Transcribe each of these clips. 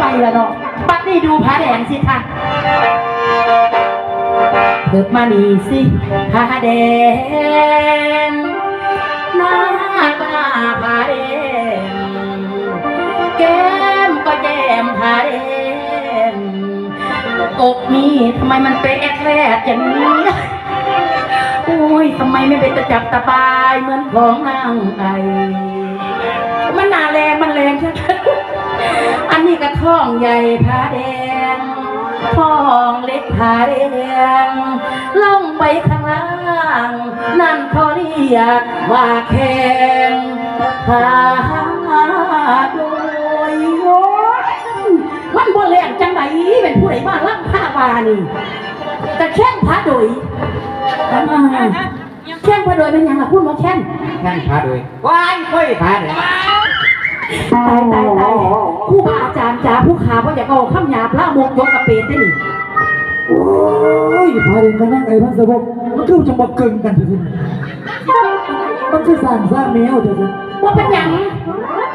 ไปละเนาะปัดนี่ดูผาแดงสิค่ะเถิบมานี่สิผาแดงหน้าตาผาแดงแก้มก็แก้มผาแดงอกนี่ทำไมมันเป็นแอดแรดอย่างนี้โอ้ยทำไมไม่เป็นตะจับตะปายเหมือนของนางไอมันหนาแรงมันแรงใช่ไหม ท้องใหญ่ผาแดงท้องเล็กผาแดงล่องไปข้างล่าง นั่นเขาเรียกว่าแข่งผาโดยโอ้ยมันบ่แรงจังไดเป็นผู้ใดบ้าล่ำผ้าวานี่แต่แข้งผาโดยอ่าแข้งผาโดยเป็นหยังล่ะพูดว่าแข้งแข่งพาด้วยว้ายค่อยพาเลย จารย์จ๋าผู้ขาว่าอยากเอาข้ามหยาพระมงยกกระเปนได้นี่โอ้ยพาเดินมานั่งไอ้พันสบกมันคือจะมาเกินกันเถอะสิมันคือสร้างสร้างแมวเถอะสิว่าเป็นหยัง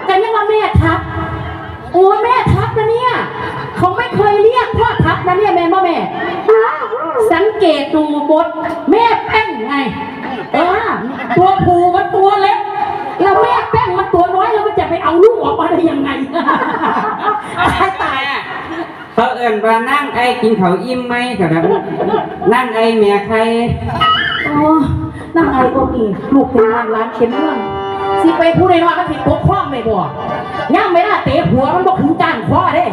กันยังว่าแม่ทัพโอ้ยแม่ทัพนะเนี่ยเขาไม่เคยเรียกพ่อทัพนะเนี่ยแม่บ่แม่ สังเกตดูบทแม่แป้งไง เอาลูกออกมาได้ยังไงตายตายเขาเอิ่นว่านั่งไอ้กินเขาวอิ่มไหมครับนั่งไอ้เมียใครโอ้นั่งไอ้ก็มีลูกเป็นร้านร้านเข็มเมืองสิไปผู้ใดน้อยมันสิปกคล้องไม่บ่ย่างไม่ได้เตะหัวมันบอกถึงจ้างข้อเด้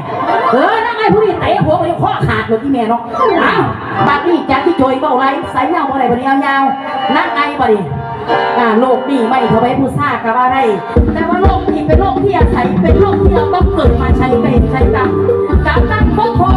เออนั่งไอ้ผู้นี้เตะหัวไปข้อขาดหมดที่แม่เนาะอ้าวบัดนี้จากที่โจยเบาไรใส่เงาบ่ไรบ่นี้ยาวๆนั่งไอ้บ่ดิ อ่าโลกนี่ไม่เท่าไปผู้ซ่ากับอะไรแต่ว่าโลกนี่เป็นโลกที่อาศัยเป็นโลกที่เราต้องเกิดมาใช้เป็นใช้กรรม